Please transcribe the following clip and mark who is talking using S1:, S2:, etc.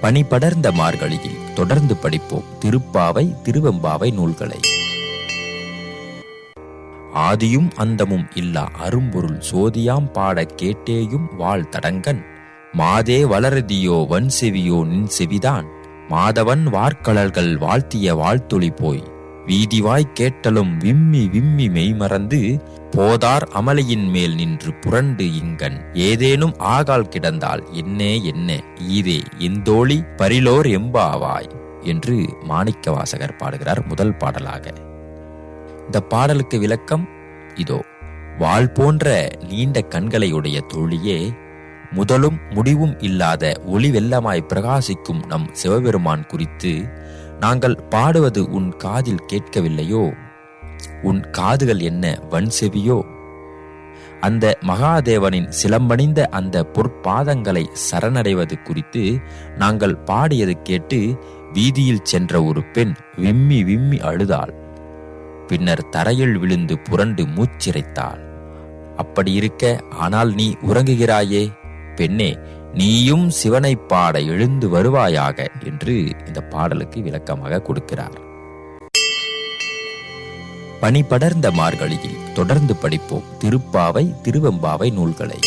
S1: பனி படர்ந்த மார்கழியில் தொடர்ந்து படிப்போம் திருப்பாவை திருவெம்பாவை நூல்களை. ஆதியும் அந்தமும் இல்லா அரும்பொருள் சோதியாம் பாடக் கேட்டேயும் வாழ் தடங்கன். மாதே வளரதியோ வன் செவியோ நின் செவிதான் மாதவன் வார்க்கழல்கள் வாழ்த்திய வாழ்த்தொளி போய். வீதிவாய் கேட்டலும் விம்மி விம்மி மெய்மறந்து போதார் அமலையின் மேல் நின்று புரண்டு இங்கன். ஏதேனும் ஆகால் கிடந்தால் என்னே என்ன? ஈதே எந்தோழி பரிலோர் எம்பாவாய்? என்று மாணிக்க வாசகர் பாடுகிறார் முதல் பாடலாக. இந்த பாடலுக்கு விளக்கம் இதோ வாள் போன்ற நீண்ட கண்களை உடைய தோழியே முதலும் முடிவும் இல்லாத ஒளி வெள்ளமாய் பிரகாசிக்கும் நம் சிவபெருமான் குறித்து நாங்கள் பாடுவது உன் காதில் கேட்கவில்லையோ? உன் காதுகள் என்ன வன் செவியோ அந்த மகாதேவனின் சிலம்பணிந்த அந்த பொற்பாதங்களை சரணடைவது குறித்து நாங்கள் பாடியது கேட்டு வீதியில் சென்ற ஒரு பெண் விம்மி விம்மி அழுதாள். பின்னர் தரையில் விழுந்து புரண்டு மூச்சிறைத்தாள் அப்படி இருக்க ஆனால் நீ உறங்குகிறாயே? பெண்ணே நீயும் சிவனை பாட எழுந்து வருவாயாக என்று இந்த பாடலுக்கு விளக்கமாக கொடுக்கிறார். பனி படர்ந்த மார்கழியில் தொடர்ந்து படிப்போம் திருப்பாவை திருவெம்பாவை நூல்களை.